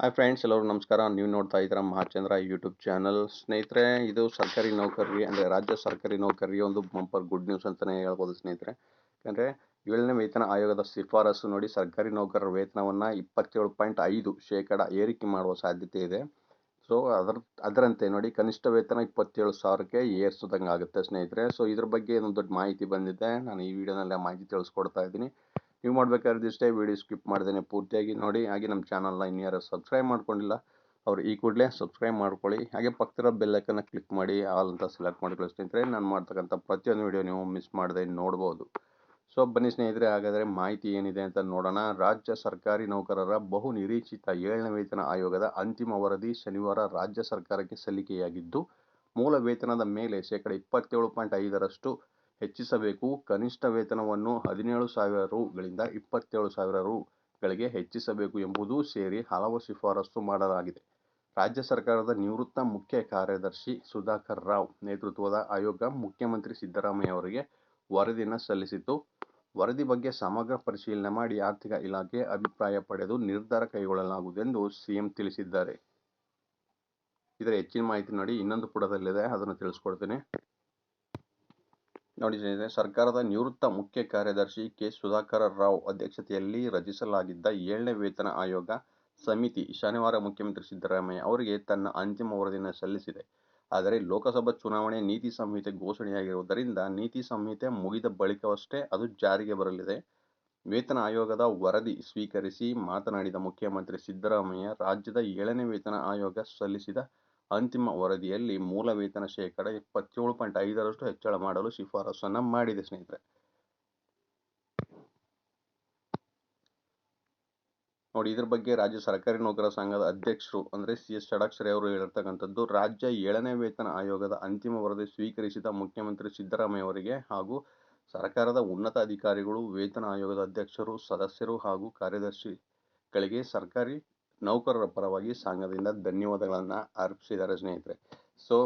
Hi friends ಎಲ್ಲರೂ ನಮಸ್ಕಾರ. ನೀವು ನೋಡ್ತಾ ಇದ್ದೀರಾ ಮಹಾಚಂದ್ರ ಯೂಟ್ಯೂಬ್ ಚಾನಲ್ ಸ್ನೇಹಿತರೆ, ಇದು ಸರ್ಕಾರಿ ನೌಕರಿ ಅಂದರೆ ರಾಜ್ಯ ಸರ್ಕಾರಿ ನೌಕರಿ ಒಂದು ಬಂಪರ್ ಗುಡ್ ನ್ಯೂಸ್ ಅಂತಲೇ ಹೇಳ್ಬೋದು ಸ್ನೇಹಿತರೆ. ಯಾಕಂದರೆ ಏಳನೇ ವೇತನ ಆಯೋಗದ ಶಿಫಾರಸು ನೋಡಿ ಸರ್ಕಾರಿ ನೌಕರರ ವೇತನವನ್ನು ಇಪ್ಪತ್ತೇಳು ಪಾಯಿಂಟ್ ಐದು ಶೇಕಡ ಏರಿಕೆ ಮಾಡುವ ಸಾಧ್ಯತೆ ಇದೆ. ಸೊ ಅದರ, ಅದರಂತೆ ನೋಡಿ ಕನಿಷ್ಠ ವೇತನ ಇಪ್ಪತ್ತೇಳು ಸಾವಿರಕ್ಕೆ ಏರಿಸೋದಂಗೆ ಆಗುತ್ತೆ ಸ್ನೇಹಿತರೆ. ಸೊ ಇದ್ರ ಬಗ್ಗೆ ಒಂದು ದೊಡ್ಡ ಮಾಹಿತಿ ಬಂದಿದೆ. ನಾನು ಈ ವಿಡಿಯೋನಲ್ಲಿ ಮಾಹಿತಿ ತಿಳಿಸ್ಕೊಡ್ತಾ ಇದ್ದೀನಿ. ನೀವು ಮಾಡಬೇಕಾದ್ರೆ ಇಷ್ಟೇ ವಿಡಿಯೋ ಸ್ಕಿಪ್ ಮಾಡ್ದೇನೆ ಪೂರ್ತಿಯಾಗಿ ನೋಡಿ. ಹಾಗೆ ನಮ್ಮ ಚಾನಲ್ನ ಇನ್ಯಾರು ಸಬ್ಸ್ಕ್ರೈಬ್ ಮಾಡ್ಕೊಂಡಿಲ್ಲ, ಅವ್ರು ಈ ಕೂಡಲೇ ಸಬ್ಸ್ಕ್ರೈಬ್ ಮಾಡ್ಕೊಳ್ಳಿ. ಹಾಗೆ ಪಕ್ಕದ ಬೆಲ್ಲೈಕನ್ನು ಕ್ಲಿಕ್ ಮಾಡಿ ಆಲ್ ಅಂತ ಸೆಲೆಕ್ಟ್ ಮಾಡಿ ಸ್ನೇಹಿತರೆ ನಾನು ಮಾಡ್ತಕ್ಕಂಥ ಪ್ರತಿಯೊಂದು ವಿಡಿಯೋ ನೀವು ಮಿಸ್ ಮಾಡದೆ ನೋಡ್ಬೋದು. ಸೊ ಬನ್ನಿ ಸ್ನೇಹಿತರೆ, ಹಾಗಾದರೆ ಮಾಹಿತಿ ಏನಿದೆ ಅಂತ ನೋಡೋಣ. ರಾಜ್ಯ ಸರ್ಕಾರಿ ನೌಕರರ ಬಹು ನಿರೀಕ್ಷಿತ ಏಳನೇ ವೇತನ ಆಯೋಗದ ಅಂತಿಮ ವರದಿ ಶನಿವಾರ ರಾಜ್ಯ ಸರ್ಕಾರಕ್ಕೆ ಸಲ್ಲಿಕೆಯಾಗಿದ್ದು, ಮೂಲ ವೇತನದ ಮೇಲೆ ಶೇಕಡ ಇಪ್ಪತ್ತೇಳು ಪಾಯಿಂಟ್ ಐದರಷ್ಟು ಹೆಚ್ಚಿಸಬೇಕು. ಕನಿಷ್ಠ ವೇತನವನ್ನು ಹದಿನೇಳು ಸಾವಿರ ರುಗಳಿಂದ ಇಪ್ಪತ್ತೇಳು ಸಾವಿರ ರುಗಳಿಗೆ ಹೆಚ್ಚಿಸಬೇಕು ಎಂಬುದೂ ಸೇರಿ ಹಲವು ಶಿಫಾರಸು ಮಾಡಲಾಗಿದೆ. ರಾಜ್ಯ ಸರ್ಕಾರದ ನಿವೃತ್ತ ಮುಖ್ಯ ಕಾರ್ಯದರ್ಶಿ ಸುಧಾಕರ್ ರಾವ್ ನೇತೃತ್ವದ ಆಯೋಗ ಮುಖ್ಯಮಂತ್ರಿ ಸಿದ್ದರಾಮಯ್ಯ ಅವರಿಗೆ ವರದಿಯನ್ನು ಸಲ್ಲಿಸಿತು ವರದಿ ಬಗ್ಗೆ ಸಮಗ್ರ ಪರಿಶೀಲನೆ ಮಾಡಿ ಆರ್ಥಿಕ ಇಲಾಖೆ ಅಭಿಪ್ರಾಯ ಪಡೆದು ನಿರ್ಧಾರ ಕೈಗೊಳ್ಳಲಾಗುವುದು ಎಂದು ಸಿಎಂ ತಿಳಿಸಿದ್ದಾರೆ. ಇದರ ಹೆಚ್ಚಿನ ಮಾಹಿತಿ ನೋಡಿ ಇನ್ನೊಂದು ಪುಟದಲ್ಲಿದೆ, ಅದನ್ನು ತಿಳಿಸ್ಕೊಡ್ತೀನಿ. ನೋಡಿ ಸರ್ಕಾರದ ನಿವೃತ್ತ ಮುಖ್ಯ ಕಾರ್ಯದರ್ಶಿ ಕೆ. ಸುಧಾಕರ ರಾವ್ ಅಧ್ಯಕ್ಷತೆಯಲ್ಲಿ ರಚಿಸಲಾಗಿದ್ದ ಏಳನೇ ವೇತನ ಆಯೋಗ ಸಮಿತಿ ಶನಿವಾರ ಮುಖ್ಯಮಂತ್ರಿ ಸಿದ್ದರಾಮಯ್ಯ ಅವರಿಗೆ ತನ್ನ ಅಂತಿಮ ವರದಿಯನ್ನು ಸಲ್ಲಿಸಿದೆ. ಆದರೆ ಲೋಕಸಭಾ ಚುನಾವಣೆ ನೀತಿ ಸಂಹಿತೆ ಘೋಷಣೆಯಾಗಿರುವುದರಿಂದ ನೀತಿ ಸಂಹಿತೆ ಮುಗಿದ ಬಳಿಕವಷ್ಟೇ ಅದು ಜಾರಿಗೆ ಬರಲಿದೆ. ವೇತನ ಆಯೋಗದ ವರದಿ ಸ್ವೀಕರಿಸಿ ಮಾತನಾಡಿದ ಮುಖ್ಯಮಂತ್ರಿ ಸಿದ್ದರಾಮಯ್ಯ, ರಾಜ್ಯದ ಏಳನೇ ವೇತನ ಆಯೋಗ ಸಲ್ಲಿಸಿದ ಅಂತಿಮ ವರದಿಯಲ್ಲಿ ಮೂಲ ವೇತನ ಶೇಕಡ ಇಪ್ಪತ್ತೇಳು ಪಾಯಿಂಟ್ ಐದರಷ್ಟು ಹೆಚ್ಚಳ ಮಾಡಲು ಶಿಫಾರಸನ್ನು ಮಾಡಿದೆ, ಸ್ನೇಹಿತರೆ. ನೋಡಿ, ಇದ್ರ ಬಗ್ಗೆ ರಾಜ್ಯ ಸರ್ಕಾರಿ ನೌಕರರ ಸಂಘದ ಅಧ್ಯಕ್ಷರು ಅಂದರೆ ಸಿ ಎಸ್ ಷಡಾಕ್ಷರಿ ಅವರು ಹೇಳಿರ್ತಕ್ಕಂಥದ್ದು, ರಾಜ್ಯ ಏಳನೇ ವೇತನ ಆಯೋಗದ ಅಂತಿಮ ವರದಿ ಸ್ವೀಕರಿಸಿದ ಮುಖ್ಯಮಂತ್ರಿ ಸಿದ್ದರಾಮಯ್ಯ ಅವರಿಗೆ ಹಾಗೂ ಸರ್ಕಾರದ ಉನ್ನತ ಅಧಿಕಾರಿಗಳು, ವೇತನ ಆಯೋಗದ ಅಧ್ಯಕ್ಷರು, ಸದಸ್ಯರು ಹಾಗೂ ಕಾರ್ಯದರ್ಶಿಗಳಿಗೆ ಸರ್ಕಾರಿ ನೌಕರರ ಪರವಾಗಿ ಸಂಘದಿಂದ ಧನ್ಯವಾದಗಳನ್ನು ಅರ್ಪಿಸಿದ್ದಾರೆ ಸ್ನೇಹಿತರೆ. ಸೊ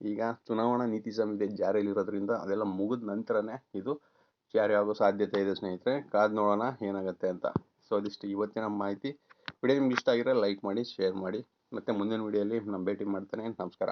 ಈಗ ಚುನಾವಣಾ ನೀತಿ ಸಂಹಿತೆ ಜಾರಿಯಲ್ಲಿರೋದ್ರಿಂದ ಅದೆಲ್ಲ ಮುಗಿದ ನಂತರನೇ ಇದು ಜಾರಿ ಆಗೋ ಸಾಧ್ಯತೆ ಇದೆ ಸ್ನೇಹಿತರೆ. ಕಾದು ನೋಡೋಣ ಏನಾಗುತ್ತೆ ಅಂತ. ಸೊ ಅದಿಷ್ಟು ಇವತ್ತಿನ ಮಾಹಿತಿ. ವಿಡಿಯೋ ನಿಮ್ಗೆ ಇಷ್ಟ ಆಗಿರೋ ಲೈಕ್ ಮಾಡಿ ಶೇರ್ ಮಾಡಿ. ಮತ್ತು ಮುಂದಿನ ವಿಡಿಯೋಲಿ ನಾನು ಭೇಟಿ ಮಾಡ್ತೇನೆ. ನಮಸ್ಕಾರ.